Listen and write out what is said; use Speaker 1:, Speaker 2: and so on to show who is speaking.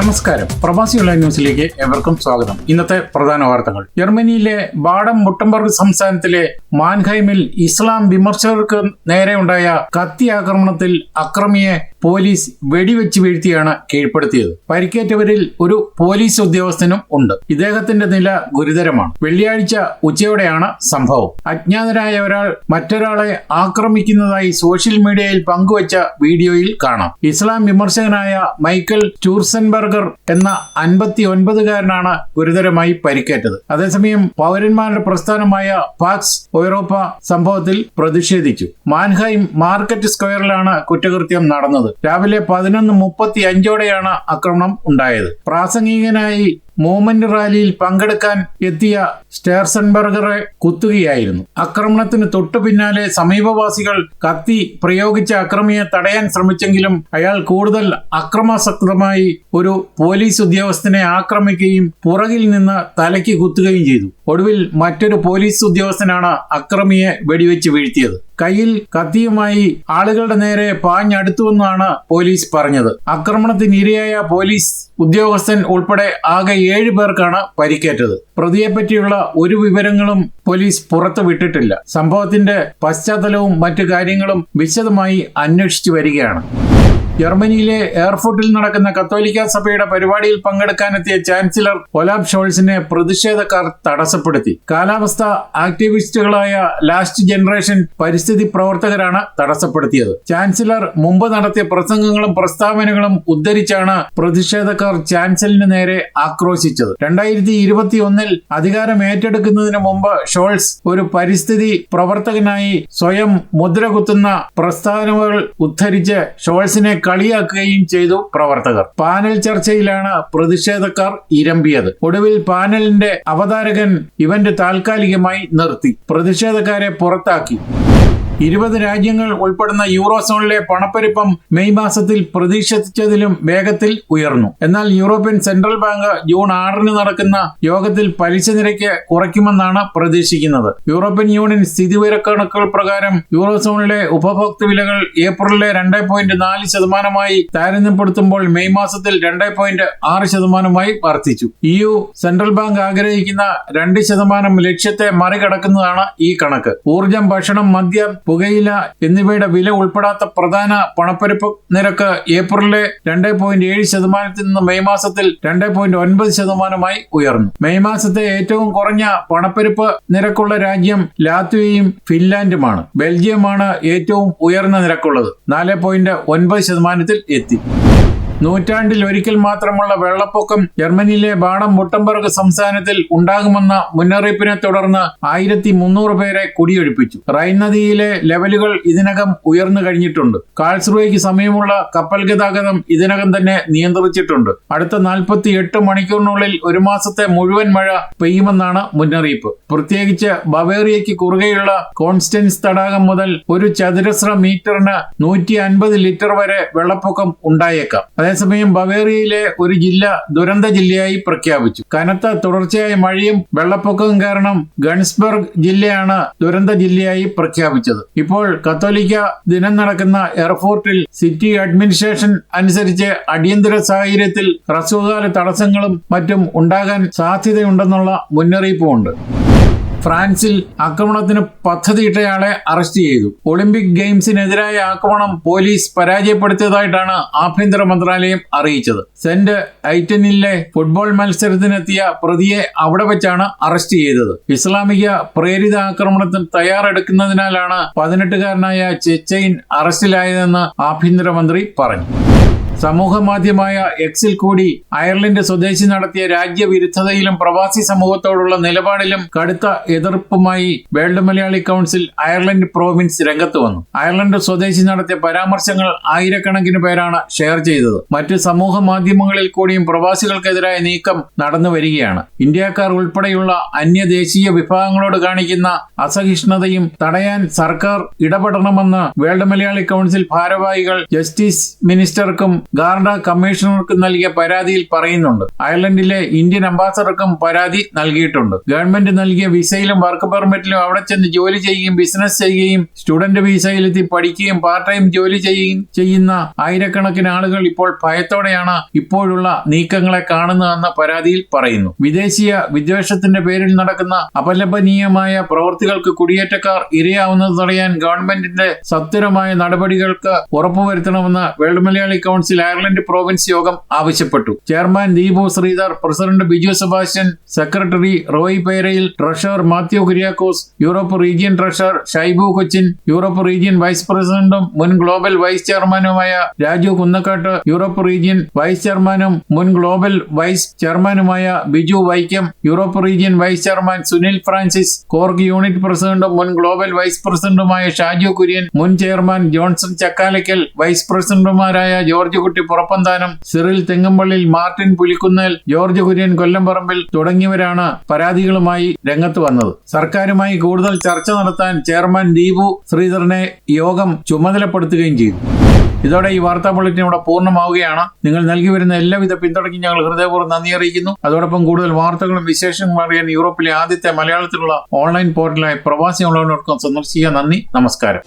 Speaker 1: നമസ്കാരം. പ്രവാസി ഓൺലൈൻ ന്യൂസിലേക്ക് എവർക്കും സ്വാഗതം. ഇന്നത്തെ പ്രധാന വാർത്തകൾ. ജർമ്മനിയിലെ ബാഡം മുട്ടംബർഗ് സംസ്ഥാനത്തിലെ മാൻഹൈമിൽ ഇസ്ലാം വിമർശകർക്ക് നേരെയുണ്ടായ കത്തി ആക്രമണത്തിൽ അക്രമിയെ പോലീസ് വെടിവെച്ച് വീഴ്ത്തിയാണ് കീഴ്പ്പെടുത്തിയത്. പരിക്കേറ്റവരിൽ ഒരു പോലീസ് ഉദ്യോഗസ്ഥനും ഉണ്ട്. ഇദ്ദേഹത്തിന്റെ നില ഗുരുതരമാണ്. വെള്ളിയാഴ്ച ഉച്ചയോടെയാണ് സംഭവം. അജ്ഞാതരായ ഒരാൾ മറ്റൊരാളെ ആക്രമിക്കുന്നതായി സോഷ്യൽ മീഡിയയിൽ പങ്കുവച്ച വീഡിയോയിൽ കാണാം. ഇസ്ലാം വിമർശകനായ മൈക്കൽ ടൂർസൻബർഗർ എന്ന അൻപത്തി ഒൻപതുകാരനാണ് ഗുരുതരമായി പരിക്കേറ്റത്. അതേസമയം പൗരന്മാരുടെ പ്രസ്ഥാനമായ പാക്സ് യൂറോപ്പ സംഭവത്തിൽ പ്രതിഷേധിച്ചു. മാൻഹൈം മാർക്കറ്റ് സ്ക്വയറിലാണ് കുറ്റകൃത്യം നടന്നത്. രാവിലെ പതിനൊന്ന് മുപ്പത്തി അഞ്ചോടെയാണ് ആക്രമണം ഉണ്ടായത്. പ്രാസംഗികനായി മൂവ്മെന്റ് റാലിയിൽ പങ്കെടുക്കാൻ എത്തിയ സ്റ്റേർസൺബർഗറെ കുത്തുകയായിരുന്നു. ആക്രമണത്തിന് തൊട്ടു പിന്നാലെ സമീപവാസികൾ കത്തി പ്രയോഗിച്ച അക്രമിയെ തടയാൻ ശ്രമിച്ചെങ്കിലും അയാൾ കൂടുതൽ അക്രമാസക്തമായി ഒരു പോലീസ് ഉദ്യോഗസ്ഥനെ ആക്രമിക്കുകയും പുറകിൽ നിന്ന് തലയ്ക്ക് കുത്തുകയും ചെയ്തു. ഒടുവിൽ മറ്റൊരു പോലീസ് ഉദ്യോഗസ്ഥനാണ് അക്രമിയെ വെടിവെച്ച് വീഴ്ത്തിയത്. കയ്യിൽ കത്തിയുമായി ആളുകളുടെ നേരെ പാഞ്ഞടുത്തുവെന്നാണ് പോലീസ് പറഞ്ഞത്. ആക്രമണത്തിന് ഇരയായ പോലീസ് ഉദ്യോഗസ്ഥൻ ഉൾപ്പെടെ ആകെ ഏഴ് പേർക്കാണ് പരിക്കേറ്റത്. പ്രതിയെപ്പറ്റിയുള്ള ഒരു വിവരങ്ങളും പോലീസ് പുറത്തുവിട്ടിട്ടില്ല സംഭവത്തിന്റെ പശ്ചാത്തലവും മറ്റു കാര്യങ്ങളും വിശദമായി അന്വേഷിച്ചു വരികയാണ്. ജർമ്മനിയിലെ എയർഫോർട്ടിൽ നടക്കുന്ന കത്തോലിക്ക സഭയുടെ പരിപാടിയിൽ പങ്കെടുക്കാനെത്തിയ ചാൻസലർ ഒലാബ് ഷോൾസിനെ പ്രതിഷേധക്കാർ തടസ്സപ്പെടുത്തി. കാലാവസ്ഥ ആക്ടിവിസ്റ്റുകളായ ലാസ്റ്റ് ജനറേഷൻ പരിസ്ഥിതി പ്രവർത്തകരാണ് തടസ്സപ്പെടുത്തിയത്. ചാൻസലർ മുമ്പ് നടത്തിയ പ്രസംഗങ്ങളും പ്രസ്താവനകളും ഉദ്ധരിച്ചാണ് പ്രതിഷേധക്കാർ ചാൻസലിന് നേരെ ആക്രോശിച്ചത്. രണ്ടായിരത്തി ഇരുപത്തി ഒന്നിൽ അധികാരം ഏറ്റെടുക്കുന്നതിന് മുമ്പ് ഷോൾസ് ഒരു പരിസ്ഥിതി പ്രവർത്തകനായി സ്വയം മുദ്രകുത്തുന്ന പ്രസ്താവനകൾ ഉദ്ധരിച്ച് ഷോൾസിനെ കളിയാക്കുകയും ചെയ്തു പ്രവർത്തകർ. പാനൽ ചർച്ചയിലാണ് പ്രതിഷേധക്കാർ ഇരമ്പിയത്. ഒടുവിൽ പാനലിന്റെ അവതാരകൻ ഇവന്റ് താൽക്കാലികമായി നിർത്തി. പ്രതിഷേധക്കാരെ പുറത്താക്കി. ഇരുപത് രാജ്യങ്ങൾ ഉൾപ്പെടുന്ന യൂറോ സോണിലെ പണപ്പെരുപ്പം മെയ് മാസത്തിൽ പ്രതീക്ഷിച്ചതിലും വേഗത്തിൽ ഉയർന്നു. എന്നാൽ യൂറോപ്യൻ സെൻട്രൽ ബാങ്ക് ജൂൺ ആറിന് നടക്കുന്ന യോഗത്തിൽ പലിശ നിരക്ക് കുറയ്ക്കുമെന്നാണ് പ്രതീക്ഷിക്കുന്നത്. യൂറോപ്യൻ യൂണിയൻ സ്ഥിതിവിവരക്കണക്കുകൾ പ്രകാരം യൂറോ സോണിലെ ഉപഭോക്തൃ വിലകൾ ഏപ്രിലിലെ രണ്ട് പോയിന്റ് നാല് ശതമാനമായി താരതമ്യപ്പെടുത്തുമ്പോൾ മെയ് മാസത്തിൽ രണ്ട് പോയിന്റ് ആറ് ശതമാനമായി വർദ്ധിച്ചു. യു സെൻട്രൽ ബാങ്ക് ആഗ്രഹിക്കുന്ന രണ്ട് ശതമാനം ലക്ഷ്യത്തെ മറികടക്കുന്നതാണ് ഈ കണക്ക്. ഊർജം ഭക്ഷണം മദ്യം പുകയില എന്നിവയുടെ വില ഉൾപ്പെടാത്ത പ്രധാന പണപ്പെരുപ്പ് നിരക്ക് ഏപ്രിലിലെ രണ്ട് പോയിന്റ് ഏഴ് ശതമാനത്തിൽ നിന്ന് മെയ് മാസത്തിൽ രണ്ട് പോയിന്റ് ഒൻപത് ശതമാനമായി ഉയർന്നു. മെയ് മാസത്തെ ഏറ്റവും കുറഞ്ഞ പണപ്പെരുപ്പ് നിരക്കുള്ള രാജ്യം ലാത്വിയയും ഫിൻലാൻഡുമാണ്. ബെൽജിയമാണ് ഏറ്റവും ഉയർന്ന നിരക്കുള്ളത്. നാല് പോയിന്റ് ഒൻപത് ശതമാനത്തിൽ എത്തി. നൂറ്റാണ്ടിൽ ഒരിക്കൽ മാത്രമുള്ള വെള്ളപ്പൊക്കം ജർമ്മനിയിലെ ബാഡം മുട്ടംബർഗ് സംസ്ഥാനത്തിൽ ഉണ്ടാകുമെന്ന മുന്നറിയിപ്പിനെ തുടർന്ന് ആയിരത്തി മുന്നൂറ് പേരെ കുടിയൊഴിപ്പിച്ചു. റൈൻ നദിയിലെ ലെവലുകൾ ഇതിനകം ഉയർന്നു കഴിഞ്ഞിട്ടുണ്ട്. കാൾസ്റുവയ്ക്ക് സമയമുള്ള കപ്പൽ ഗതാഗതം ഇതിനകം തന്നെ നിയന്ത്രിച്ചിട്ടുണ്ട്. അടുത്ത നാൽപ്പത്തി എട്ട് മണിക്കൂറിനുള്ളിൽ ഒരു മാസത്തെ മുഴുവൻ മഴ പെയ്യുമെന്നാണ് മുന്നറിയിപ്പ്. പ്രത്യേകിച്ച് ബവേറിയയ്ക്ക് കുറുകെയുള്ള കോൺസ്റ്റൻസ് തടാകം മുതൽ ഒരു ചതുരശ്ര മീറ്ററിന് നൂറ്റി അൻപത് ലിറ്റർ വരെ വെള്ളപ്പൊക്കം ഉണ്ടായേക്കാം. അതേസമയം ബവേറിയയിലെ ഒരു ജില്ല ദുരന്ത ജില്ലയായി പ്രഖ്യാപിച്ചു. കനത്ത തുടർച്ചയായ മഴയും വെള്ളപ്പൊക്കവും കാരണം ഗൺസ്ബർഗ് ജില്ലയാണ് ദുരന്ത ജില്ലയായി പ്രഖ്യാപിച്ചത്. ഇപ്പോൾ കത്തോലിക്ക ദിനം നടക്കുന്ന എയർപോർട്ടിൽ സിറ്റി അഡ്മിനിസ്ട്രേഷൻ അനുസരിച്ച് അടിയന്തര സാഹചര്യത്തിൽ ഹ്രസ്വകാല തടസ്സങ്ങളും മറ്റും ഉണ്ടാകാൻ സാധ്യതയുണ്ടെന്നുള്ള മുന്നറിയിപ്പുമുണ്ട്. ഫ്രാൻസിൽ ആക്രമണത്തിന് പദ്ധതിയിട്ടയാളെ അറസ്റ്റ് ചെയ്തു. ഒളിമ്പിക് ഗെയിംസിനെതിരായ ആക്രമണം പോലീസ് പരാജയപ്പെടുത്തിയതായിട്ടാണ് ആഭ്യന്തര മന്ത്രാലയം അറിയിച്ചത്. സെന്റ് ഐറ്റനിലെ ഫുട്ബോൾ മത്സരത്തിനെത്തിയ പ്രതിയെ അവിടെ വെച്ചാണ് അറസ്റ്റ് ചെയ്തത്. ഇസ്ലാമിക പ്രേരിത ആക്രമണത്തിന് തയ്യാറെടുക്കുന്നതിനാലാണ് പതിനെട്ടുകാരനായ ചെച്ചൈൻ അറസ്റ്റിലായതെന്ന് ആഭ്യന്തരമന്ത്രി പറഞ്ഞു. സമൂഹ മാധ്യമമായ എക്സിൽ കൂടി അയർലൻഡ് സ്വദേശി നടത്തിയ രാജ്യവിരുദ്ധതയിലും പ്രവാസി സമൂഹത്തോടുള്ള നിലപാടിലും കടുത്ത എതിർപ്പുമായി world Malayali council Ireland province രംഗത്ത് വന്നു. അയർലൻഡ് സ്വദേശി നടത്തിയ പരാമർശങ്ങൾ ആയിരക്കണക്കിന് പേരാണ് ഷെയർ ചെയ്തത്. മറ്റ് സമൂഹ മാധ്യമങ്ങളിൽ കൂടിയും പ്രവാസികൾക്കെതിരായ നീക്കം നടന്നു വരികയാണ്. ഇന്ത്യക്കാർ ഉൾപ്പെടെയുള്ള അന്യദേശീയ വിഭാഗങ്ങളോട് കാണിക്കുന്ന അസഹിഷ്ണുതയും തടയാൻ സർക്കാർ ഇടപെടണമെന്ന് വേൾഡ് മലയാളി കൗൺസിൽ ഭാരവാഹികൾ ജസ്റ്റിസ് മിനിസ്റ്റർക്കും ഗാർഡ കമ്മീഷണർക്ക് നൽകിയ പരാതിയിൽ പറയുന്നുണ്ട്. അയർലൻഡിലെ ഇന്ത്യൻ അംബാസഡർക്കും പരാതി നൽകിയിട്ടുണ്ട്. ഗവൺമെന്റ് നൽകിയ വിസയിലും വർക്ക് പെർമിറ്റിലും അവിടെ ചെന്ന് ജോലി ചെയ്യുകയും ബിസിനസ് ചെയ്യുകയും സ്റ്റുഡന്റ് വിസയിലെത്തി പഠിക്കുകയും പാർട്ട് ടൈം ജോലി ചെയ്യുകയും ചെയ്യുന്ന ആയിരക്കണക്കിന് ആളുകൾ ഇപ്പോൾ ഭയത്തോടെയാണ് ഇപ്പോഴുള്ള നീക്കങ്ങളെ കാണുന്നതെന്ന പരാതിയിൽ പറയുന്നു. വിദേശീയ വിദ്വേഷത്തിന്റെ പേരിൽ നടക്കുന്ന അപലപനീയമായ പ്രവൃത്തികൾക്ക് കുടിയേറ്റക്കാർ ഇരയാവുന്നത് തടയാൻ ഗവൺമെന്റിന്റെ സത്വരമായ നടപടികൾക്ക് ഉറപ്പുവരുത്തണമെന്ന് world Malayali council Ireland province യോഗം ആവശ്യപ്പെട്ടു. Chairman Deepu Sreedhar president Biju Sebastian secretary Roy Perayil treasurer Mathew Kuriakose Europe region treasurer Shaibu Cochin Europe region vice പ്രസിഡന്റും മുൻ ഗ്ലോബൽ വൈസ് ചെയർമാനുമായ Raju Kunnakkattu Europe region vice ചെയർമാനും മുൻ global vice ചെയർമാനുമായ Biju Vaikom Europe region vice chairman Sunil Francis Cork unit പ്രസിഡന്റും മുൻ global vice പ്രസിഡന്റുമായ ഷാജു കുര്യൻ മുൻ ചെയർമാൻ ജോൺസൺ ചക്കാലയ്ക്കൽ വൈസ് പ്രസിഡന്റുമാരായ ജോർജ് കുട്ടി പുറപ്പന്താനം? സിറിൽ തെങ്ങമ്പള്ളിൽ മാർട്ടിൻ പുലിക്കുന്നേൽ ജോർജ് കുര്യൻ കൊല്ലംപറമ്പിൽ തുടങ്ങിയവരാണ് പരാതികളുമായി രംഗത്ത് വന്നത്. സർക്കാരുമായി കൂടുതൽ ചർച്ച നടത്താൻ ചെയർമാൻ ദീപു ശ്രീധരനെ യോഗം ചുമതലപ്പെടുത്തുകയും ചെയ്തു. ഇതോടെ ഈ വാർത്താ ബുള്ളറ്റിൻ ഇവിടെ പൂർണമാവുകയാണ്. നിങ്ങൾ നൽകി വരുന്ന എല്ലാവിധ പിന്തുണയ്ക്കും ഞങ്ങൾ ഹൃദയപൂർവം നന്ദി അറിയിക്കുന്നു. അതോടൊപ്പം കൂടുതൽ വാർത്തകളും വിശേഷങ്ങളും അറിയാൻ യൂറോപ്പിലെ ആദ്യത്തെ മലയാളത്തിലുള്ള ഓൺലൈൻ പോർട്ടലായ പ്രവാസി ഓൺലൈൻ ഡോട്ട് കോം സന്ദർശിക്കുക നന്ദി. നമസ്കാരം.